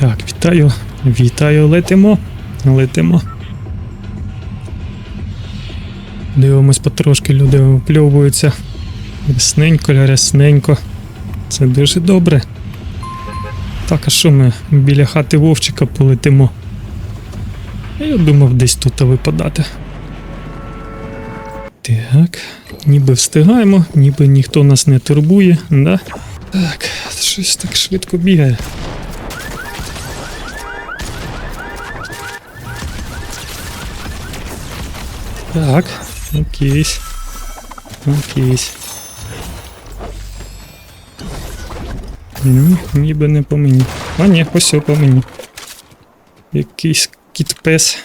Так, вітаю. Вітаю, летимо. Летимо. Дивимось потрошки, люди випльовуються. Рясненько, рясненько. Це дуже добре. Так, а що ми біля хати Вовчика полетимо? Я думав десь тут випадати. Так, ніби встигаємо, ніби ніхто нас не турбує, да? Так, щось так швидко бігає. Так, окейсь. Окейсь. Ну, ніби не по мені. А ні, ось все по мені. Якийсь кіт-пес.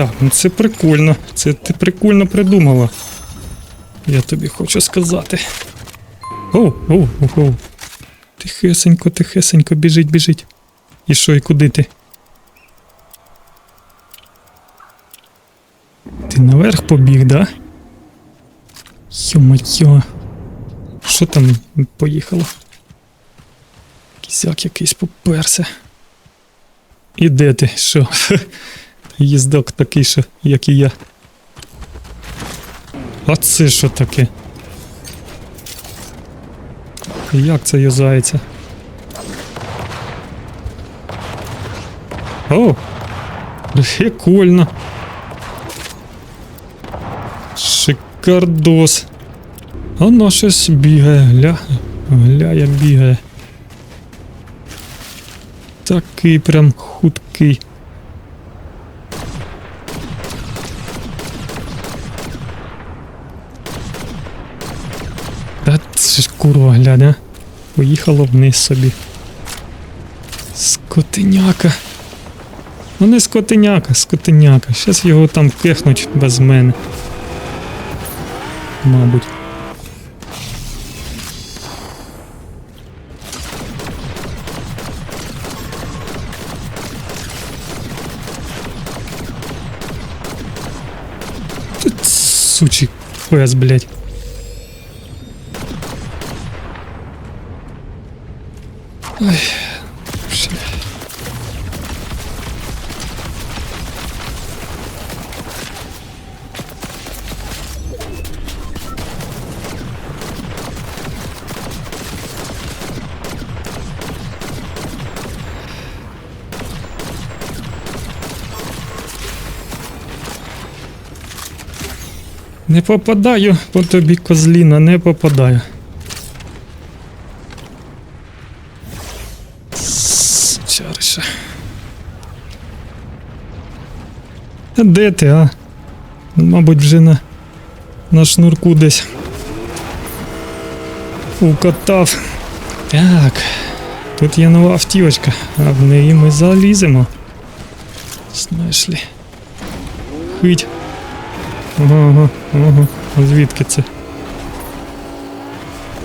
Так, ну це прикольно. Це ти прикольно придумала. Я тобі хочу сказати. Оу, оу, оу. Тихесенько, тихесенько, біжить, біжить. І що, і куди ти? Ти наверх побіг, да? Йо-моє. Що там поїхало? Кізяк якийсь поперся. І де ти? Що? Їздок такий, що, як і я. А це що таке? Як це юзається? О! Прикольно. Шикардос. Воно щось бігає, гля, гля, бігає. Такий прям худкий. Та це ж курва, глянь, а. Поїхало вниз собі. Скотиняка. Ну не скотиняка, скотиняка. Щас його там кехнуть без мене. Мабуть. Сучий пес, блядь. Ой. Не попадаю по тобі, козліна, не попадаю. Де ти, а? Мабуть, вже на, на шнурку десь укатав. Так, тут є нова автівочка, а в неї ми заліземо. Знаєш лі. Хить. Ага, ага. А звідки це?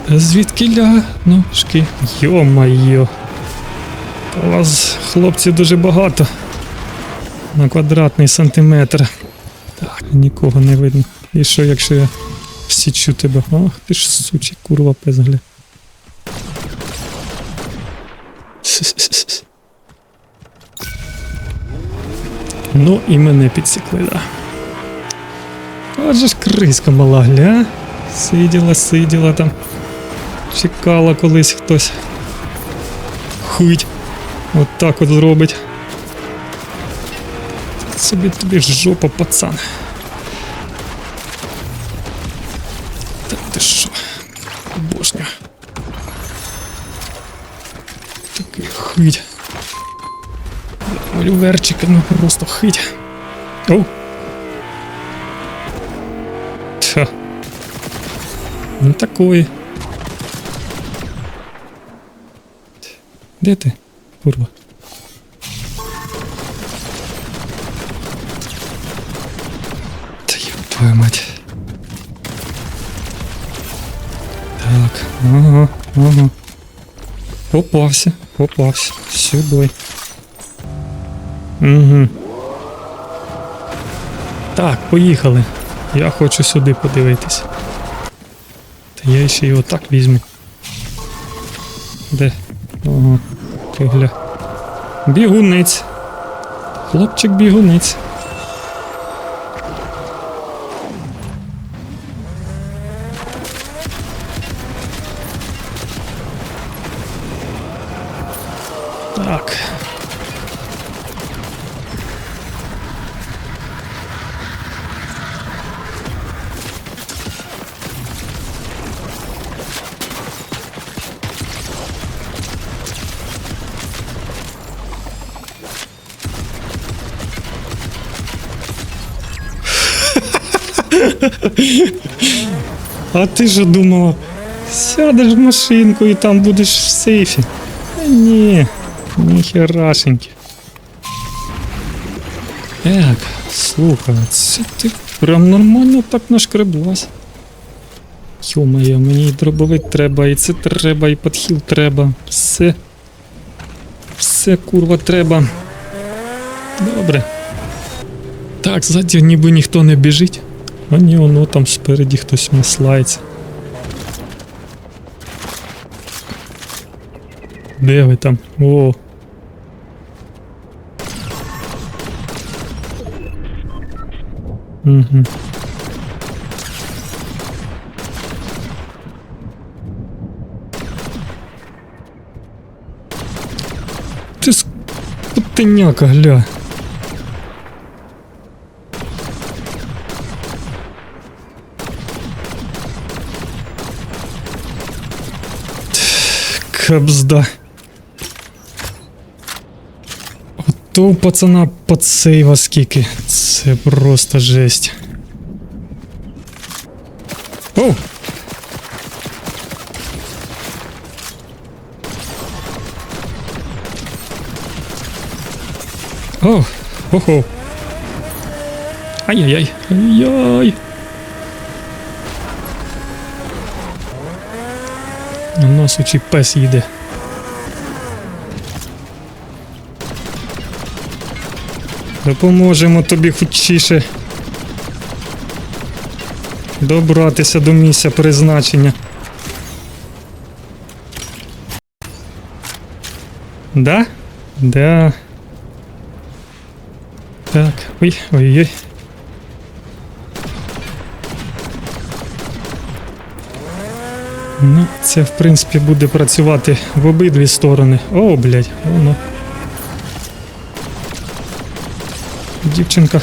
Звідки ля ножки? Йо-майо. Та у вас, хлопці, дуже багато. На квадратний сантиметр. Так, нікого не видно. І що, якщо я всічу тебе? Ах, ти ж сучий курва пезгля. Ну і мене підсікли, да. Отже ж криска мала, гля. Сиділа, сиділа там. Чекала колись хтось. Хують. От так от зробить. Собі тобі жопа, пацан. Та ти що? Божня. Такий хить. Револьверчиками просто хить. Оу. Та. Ну такої. Де ти, курва? Твою мать. Так, ага. ага. Попався, попався. Сюди. Угу. Так, поїхали. Я хочу сюди подивитись. Та я ще його так візьму. Де? Ага. Ти гля. Бігунець. Хлопчик бігунець. Так. А ти ж думала, сядеш в машинку і там будеш в сейфі. Ні, ніхерашеньки. Так, слухай, це ти прям нормально так нашкреблась. Йо-моє, мені і дробовик треба, і це треба, і подхіл треба. Все. Все, курва, треба. Добре. Так, ззаді ніби ніхто не біжить. А ні, воно там спереді хтось маслається. Де ви там? О. Угу. Ти скотиняка, гля. Кабзда. Ото у пацана подсейва скільки. Це просто жесть. Оу! О, охо. Ай-яй-яй. Ай-яй. Носучий пес їде. Допоможемо тобі хутчіше добратися до місця призначення. Да? Да. Так, ой, ой-ой. Ну, це в принципі буде працювати в обидві сторони. О, блядь, воно. Дівчинка.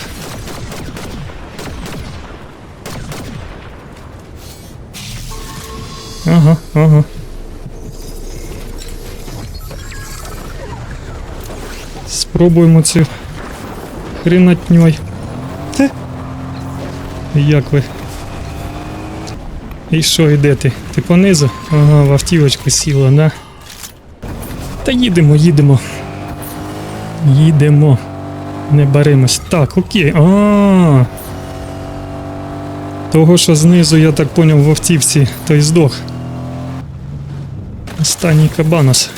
Ага, ага. Спробуємо цю хренатньой. Те. Як ви? І що, йде ти? Ти понизу? Ага, в автівочку сіла, да? Та їдемо, їдемо. Їдемо. Не баримось. Так, окей. А. Того, що знизу, я так поняв, в автівці, той здох. Останній кабанос.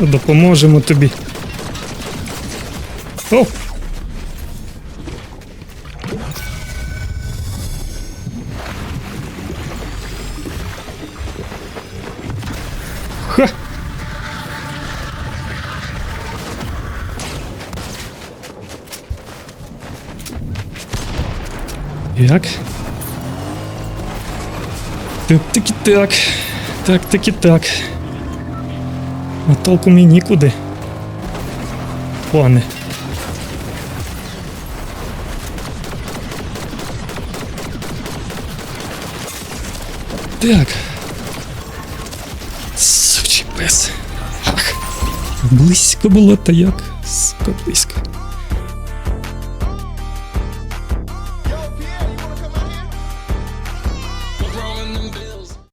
Допоможемо тобі. О! Як? Так, таки так. Так, таки так. А толку мені нікуди. Пане. Так. Сучий пес. Ах. Близько було та як? Сука, близько.